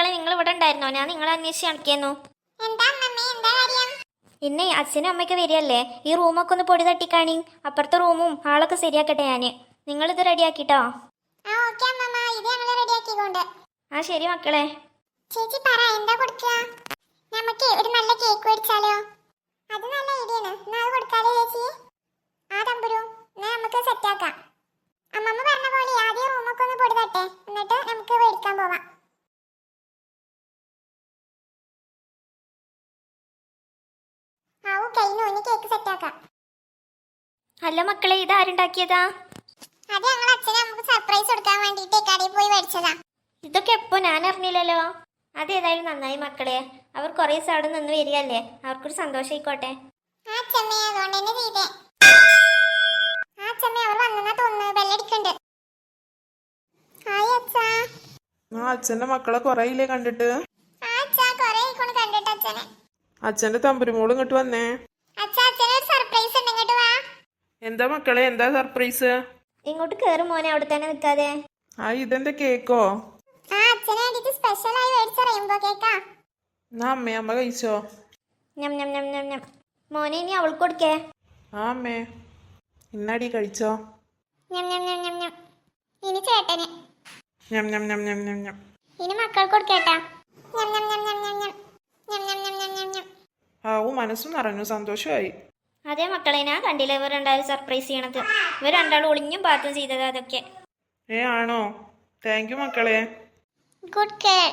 അറിയായിരുന്നോ ഞാൻ നിങ്ങളെ അന്വേഷിച്ച് നടക്കിയെന്നു ഇന്നേ അച്ഛനും അമ്മയ്ക്ക് വരികയല്ലേ? ഈ റൂമൊക്കെ ഒന്ന് പൊടി തട്ടിക്കാണി. അപ്പുറത്തെ റൂമും ആളൊക്കെ ശരിയാക്കട്ടെ ഞാൻ. നിങ്ങളിത് റെഡിയാക്കിട്ടോ? ആ ഇത് ശരി മക്കളെ. ചേച്ചി പറ എന്താ കൊടുക്കുക? നമുക്ക് ഒരു നല്ല കേക്ക് മേടിച്ചാലോ? അത് നല്ല ഐഡിയാണ് എന്നാ അത് കൊടുക്കാലോ ചേച്ചി? ആ തമ്പുരു. എന്നാ നമുക്ക് സെറ്റ് ആക്കാം. അമ്മമ്മ പറഞ്ഞ പോലെ ആദ്യം റൂമൊക്കെ ഒന്ന് പൊടി തട്ടെ. എന്നിട്ട് നമുക്ക് മേടിക്കാൻ പോവാം. കഴിഞ്ഞു കേക്ക് സെറ്റ് ആക്കാം. അല്ല മക്കളെ ഇത് ആരുണ്ടാക്കിയതാ? അത് ഞങ്ങൾ അച്ഛനെ നമുക്ക് സർപ്രൈസ് കൊടുക്കാൻ വേണ്ടിയിട്ട് കടയിൽ പോയി മേടിച്ചതാ. ഇതൊക്കെ എപ്പോ ഞാൻ അറിഞ്ഞില്ലല്ലോ. അതേതായാലും നന്നായി മക്കളെ. അവർ കുറേ ദിവസം അവിടെ നിന്ന് വരികയല്ലേ? അവർക്കൊരു സന്തോഷമായിക്കോട്ടെ ആ അച്ഛമ്മേ അതുകൊണ്ട് തന്നെ ചെയ്തേ. ആ അച്ഛമ്മേ അവർ വന്നെന്നാ തോന്നുന്നു ബെല്ലടിക്കണ്ട് ഹായ് അച്ഛാ. ആ അച്ഛന്റെ മക്കളെ കൊറേയില്ലേ കണ്ടിട്ട്? ആ അച്ഛാ കൊറേ ആയിക്കോണ് കണ്ടിട്ട് അച്ഛനെ. അച്ഛന്റെ തമ്പുരുമോളും ഇങ്ങോട്ട് വന്നേ എന്താ മക്കളെ എന്താ സർപ്രൈസ് ഇങ്ങോട്ട് കേറും മോനെ അവിടെ തന്നെ നിൽക്കാതെ ആ ഇതെന്റെ കേക്കോ അമ്മേ അമ്മ കഴിച്ചോ ഇനി അവൾക്ക് ഇനി ഇനി മക്കൾക്ക് കൊടുക്കേട്ടാ ആവു മനസ്സും നിറഞ്ഞു സന്തോഷമായി. അതെ മക്കളെ ഞാൻ കണ്ടില്ല ഇവർ രണ്ടാളും സർപ്രൈസ് ചെയ്യണത്. ഇവർ രണ്ടാളും ഒളിഞ്ഞും പാത്തും ചെയ്തത് അതൊക്കെ. ഏ ആണോ? താങ്ക് യു മക്കളെ. Good girl